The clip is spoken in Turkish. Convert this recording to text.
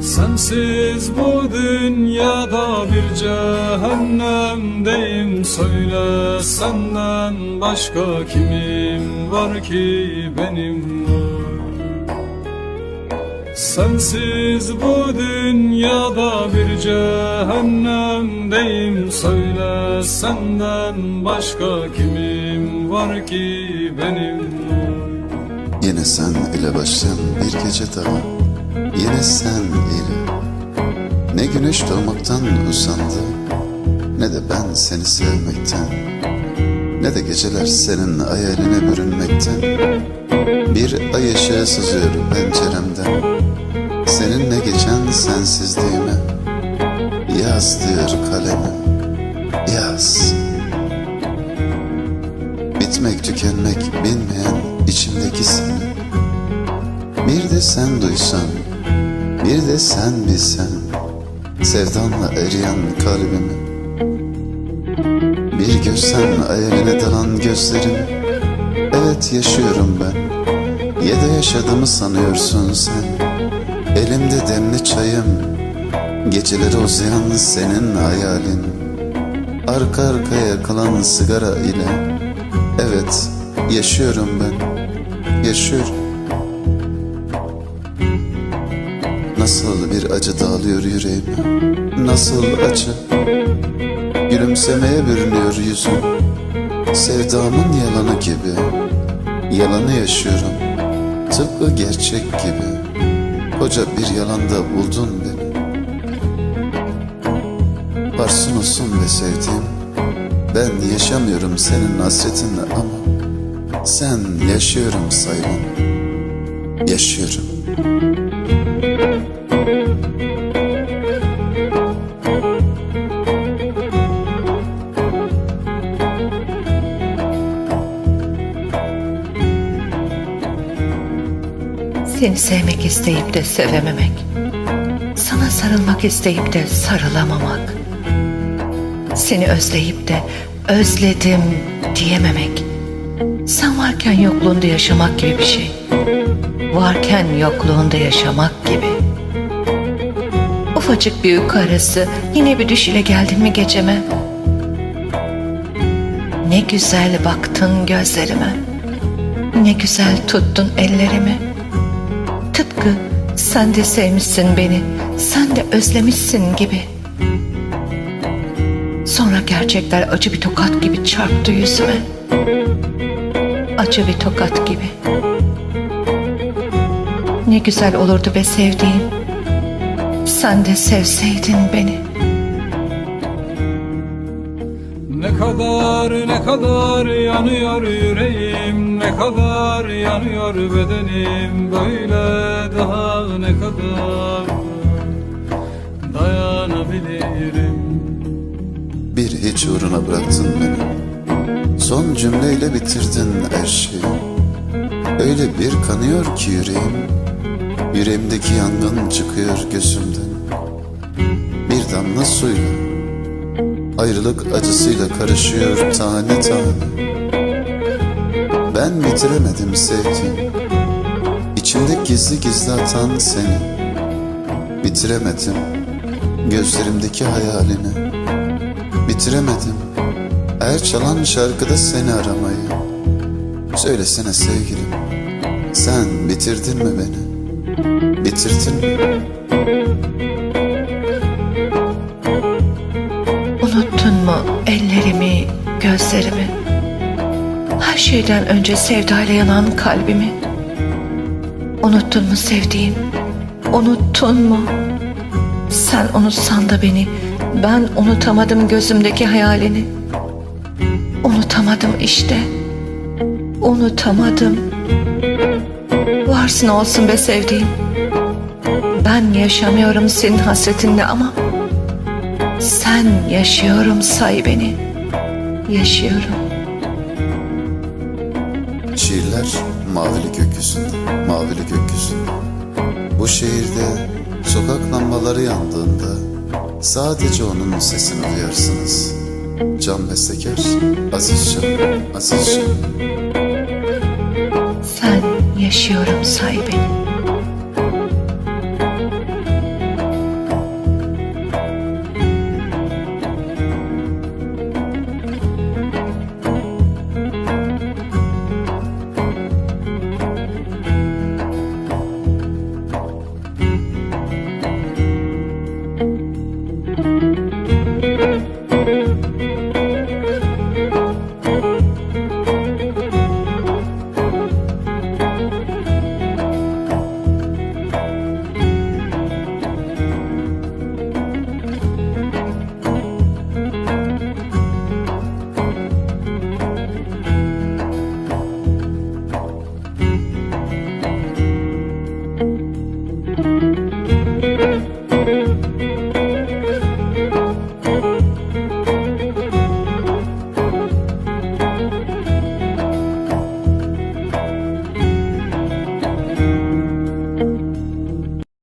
Sensiz bu dünyada bir cehennemdeyim. Söyle senden başka kimim var ki benim Sensiz bu dünyada bir cehennemdeyim. Söyle senden başka kimim var ki benim Yine sen ile başlayan bir gece daha Yine sen ile Ne güneş doğmaktan usandı Ne de ben seni sevmekten. Ne de geceler senin hayaline bürünmekten. Bir ay ışığı sızıyor penceremden. Seninle geçen sensizliğime. Yaz diyor kalemim Yaz. Bitmek tükenmek bilmeyen içimdeki seni. Bir de sen duysan Bir de sen bilsen Sevdanla eriyen kalbimi. Bir görsen hayaline dalan gözlerimi Evet yaşıyorum ben. Ya da yaşadığımı sanıyorsun sen. Elimde demli çayım Geceleri uzayan senin hayalin. Arka arkaya yakılan sigara ile Evet yaşıyorum ben. Yaşıyorum Nasıl bir acı dağılıyor yüreğime Nasıl acı? Gülümsemeye bürünüyor yüzüm. Sevdamın yalanı gibi. Yalanı yaşıyorum. Tıpkı gerçek gibi. Koca bir yalanda buldun beni. Varsın olsun be sevdiğim. Ben yaşamıyorum senin hasretinle ama Sen yaşıyorum sayman Yaşıyorum Seni sevmek isteyip de sevememek. Sana sarılmak isteyip de sarılamamak. Seni özleyip de özledim diyememek. Sen varken yokluğunda yaşamak gibi bir şey. Varken yokluğunda yaşamak gibi. Ufacık bir uyku arası yine bir düş ile geldin mi geceme? Ne güzel baktın gözlerime. Ne güzel tuttun ellerimi. Tıpkı sen de sevmişsin beni, sen de özlemişsin gibi. Sonra gerçekler acı bir tokat gibi çarptı yüzüme. Acı bir tokat gibi. Ne güzel olurdu be sevdiğim. Sen de sevseydin beni. Ne kadar ne kadar yanıyor yüreğim Ne kadar yanıyor bedenim Böyle daha ne kadar Dayanabilirim. Bir hiç uğruna bıraktın beni. Son cümleyle bitirdin her şeyi. Öyle bir kanıyor ki yüreğim. Yüreğimdeki yangın çıkıyor gözümden. Bir damla suyla Ayrılık acısıyla karışıyor tane tane. Ben bitiremedim sevdiğim İçimde gizli gizli atan seni. Bitiremedim Gözlerimdeki hayalini. Bitiremedim Her çalan şarkıda seni aramayı. Söylesene sevgilim Sen bitirdin mi beni? Bitirdin mi Mu ellerimi, gözlerimi? Her şeyden önce sevdayla yanan kalbimi. Unuttun mu sevdiğim? Unuttun mu? Sen unutsan da beni, ben unutamadım gözümdeki hayalini. Unutamadım işte. Unutamadım. Varsın olsun be sevdiğim. Ben yaşamıyorum senin hasretinle ama sen yaşıyorum say beni. Yaşıyorum. Şiirler mavili gökyüzünde, mavili gökyüzünde. Bu şehirde sokak lambaları yandığında sadece onun sesini duyarsınız. Can bestekar, Aziz Can, Aziz Can. Sen yaşıyorum say beni.